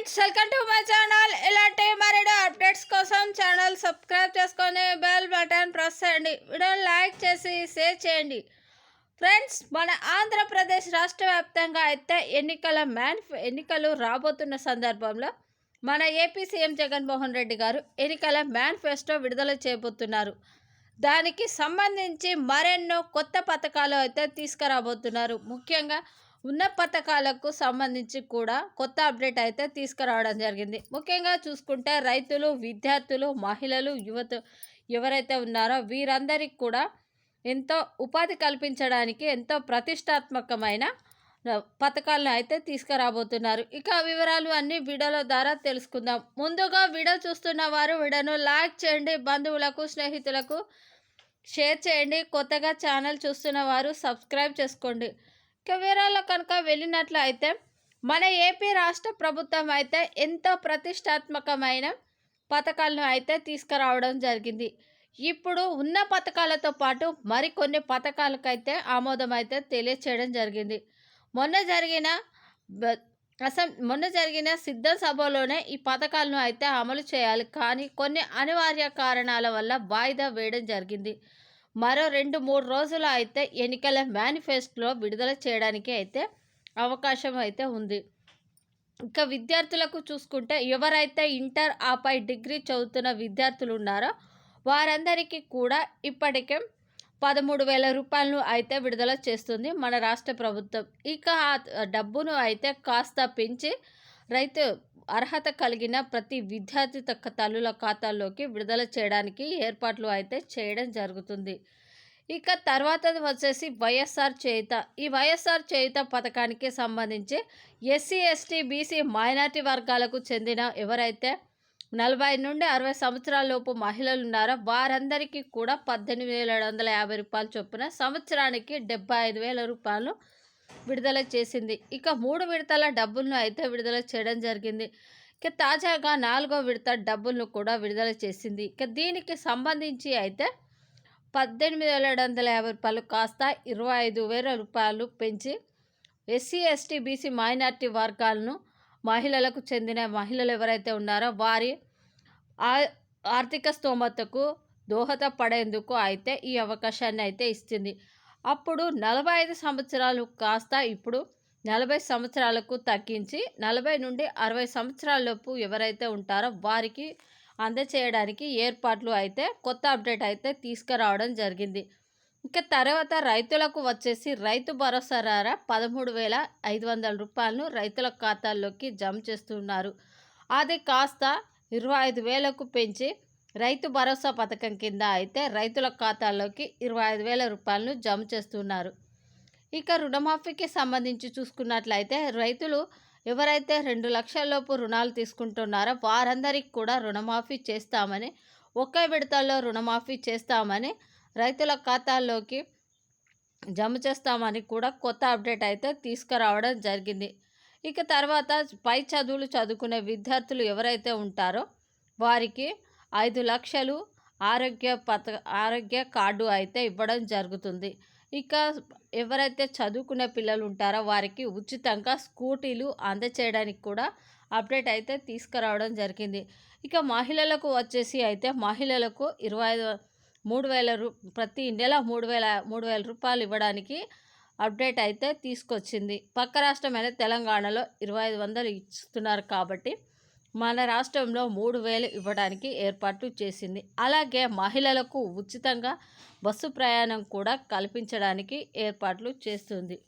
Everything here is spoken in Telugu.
Friends welcome to my channel. ఇలాంటి మరిన్ని అప్డేట్స్ కోసం ఛానల్ సబ్స్క్రైబ్ చేసుకొని బెల్ బటన్ ప్రెస్ చేయండి. వీడియో లైక్ చేసి షేర్ చేయండి. ఫ్రెండ్స్ మన ఆంధ్రప్రదేశ్ రాష్ట్ర వ్యాప్తంగా అయితే ఎన్నికల మ్యాన్ ఎన్నికలు రాబోతున్న సందర్భంలో మన ఏపీ సీఎం జగన్మోహన్ రెడ్డి గారు ఎన్నికల మేనిఫెస్టో విడుదల చేయబోతున్నారు. దానికి సంబంధించి మరెన్నో కొత్త పథకాలు అయితే తీసుకురాబోతున్నారు. ముఖ్యంగా ఉన్న పథకాలకు సంబంధించి కూడా కొత్త అప్డేట్ అయితే తీసుకురావడం జరిగింది. ముఖ్యంగా చూసుకుంటే రైతులు విద్యార్థులు మహిళలు యువత ఎవరైతే ఉన్నారో వీరందరికీ కూడా ఎంతో ఉపాధి కల్పించడానికి ఎంతో ప్రతిష్టాత్మకమైన పథకాలను అయితే తీసుకురాబోతున్నారు. ఇక వివరాలు అన్ని వీడియోల ద్వారా తెలుసుకుందాం. ముందుగా వీడియో చూస్తున్న వారు వీడియోను లైక్ చేయండి. బంధువులకు స్నేహితులకు షేర్ చేయండి. కొత్తగా ఛానల్ చూస్తున్న వారు సబ్స్క్రైబ్ చేసుకోండి. ఇక కనుక వెళ్ళినట్లు అయితే మన ఏపీ రాష్ట్ర ప్రభుత్వం అయితే ఎంతో ప్రతిష్టాత్మకమైన పథకాలను అయితే తీసుకురావడం జరిగింది. ఇప్పుడు ఉన్న పథకాలతో పాటు మరికొన్ని పథకాలకైతే ఆమోదం అయితే తెలియచేయడం జరిగింది. మొన్న జరిగిన బ- అసం మొన్న జరిగిన సిద్ధ సభలోనే ఈ పథకాలను అయితే అమలు చేయాలి. కానీ కొన్ని అనివార్య కారణాల వల్ల వాయిదా వేయడం జరిగింది. మరో రెండు మూడు రోజులు అయితే ఎన్నికల మేనిఫెస్టోలో విడుదల చేయడానికి అయితే అవకాశం అయితే ఉంది. ఇంకా విద్యార్థులకు చూసుకుంటే ఎవరైతే ఇంటర్ ఆపై డిగ్రీ చదువుతున్న విద్యార్థులు ఉన్నారో వారందరికీ కూడా ఇప్పటికే పదమూడు వేల రూపాయలను అయితే విడుదల చేస్తుంది మన రాష్ట్ర ప్రభుత్వం. ఇక ఆ డబ్బును అయితే కాస్త పెంచి రైతు అర్హత కలిగిన ప్రతి విద్యార్థి తక్క తల్లుల ఖాతాల్లోకి విడుదల చేయడానికి ఏర్పాట్లు అయితే చేయడం జరుగుతుంది. ఇక తర్వాత వచ్చేసి వైఎస్ఆర్ చేయుత. ఈ వైఎస్ఆర్ చేయుత పథకానికి సంబంధించి ఎస్సీ ఎస్టీ బీసీ మైనార్టీ వర్గాలకు చెందిన ఎవరైతే నలభై నుండి అరవై సంవత్సరాల లోపు మహిళలు ఉన్నారో వారందరికీ కూడా పద్దెనిమిది వేల ఏడు వందల యాభై రూపాయలు చొప్పున సంవత్సరానికి డెబ్బై ఐదు వేల రూపాయలు విడుదల చేసింది. ఇక మూడు విడతల డబ్బులను అయితే విడుదల చేయడం జరిగింది. ఇక తాజాగా నాలుగో విడత డబ్బులను కూడా విడుదల చేసింది. ఇక దీనికి సంబంధించి అయితే పద్దెనిమిది వేల ఏడు వందల యాభై రూపాయలు కాస్త ఇరవై ఐదు వేల రూపాయలు పెంచి ఎస్సీ ఎస్టీ బీసీ మైనార్టీ వర్గాలను మహిళలకు చెందిన మహిళలు ఎవరైతే ఉన్నారో వారి ఆర్థిక స్తోమతకు దోహదపడేందుకు అయితే ఈ అవకాశాన్ని అయితే ఇస్తుంది. అప్పుడు నలభై ఐదు సంవత్సరాలు కాస్త ఇప్పుడు నలభై సంవత్సరాలకు తగ్గించి నలభై నుండి అరవై సంవత్సరాలలోపు ఎవరైతే ఉంటారో వారికి అందచేయడానికి ఏర్పాట్లు అయితే కొత్త అప్డేట్ అయితే తీసుకురావడం జరిగింది. ఇంకా తర్వాత రైతులకు వచ్చేసి రైతు భరోసా రారా పదమూడు వేల ఐదు వందల రూపాయలను రైతుల ఖాతాల్లోకి జమ చేస్తున్నారు. అది కాస్త ఇరవై ఐదు వేలకు పెంచి రైతు భరోసా పథకం కింద అయితే రైతుల ఖాతాల్లోకి ఇరవై ఐదు వేల రూపాయలను జమ చేస్తున్నారు. ఇక రుణమాఫీకి సంబంధించి చూసుకున్నట్లయితే రైతులు ఎవరైతే రెండు లక్షల లోపు రుణాలు తీసుకుంటున్నారో వారందరికీ కూడా రుణమాఫీ చేస్తామని ఒకే విడతల్లో రుణమాఫీ చేస్తామని రైతుల ఖాతాల్లోకి జమ చేస్తామని కూడా కొత్త అప్డేట్ అయితే తీసుకురావడం జరిగింది. ఇక తర్వాత పై చదువులు చదువుకునే విద్యార్థులు ఎవరైతే ఉంటారో వారికి ఐదు లక్షలు ఆరోగ్య పథ ఆరోగ్య కార్డు అయితే ఇవ్వడం జరుగుతుంది. ఇక ఎవరైతే చదువుకునే పిల్లలు ఉంటారో వారికి ఉచితంగా స్కూటీలు అందచేయడానికి కూడా అప్డేట్ అయితే తీసుకురావడం జరిగింది. ఇక మహిళలకు వచ్చేసి అయితే మహిళలకు ఇరవై ఐదు మూడు వేల రూ ప్రతి నెల మూడు వేల మూడు వేల రూపాయలు ఇవ్వడానికి అప్డేట్ అయితే తీసుకొచ్చింది. పక్క రాష్ట్రమైన తెలంగాణలో ఇరవై ఐదు వందలు ఇస్తున్నారు కాబట్టి మన రాష్ట్రంలో మూడు వేలు ఇవ్వడానికి ఏర్పాటు చేసింది. అలాగే మహిళలకు ఉచితంగా బస్సు ప్రయాణం కూడా కల్పించడానికి ఏర్పాట్లు చేస్తుంది.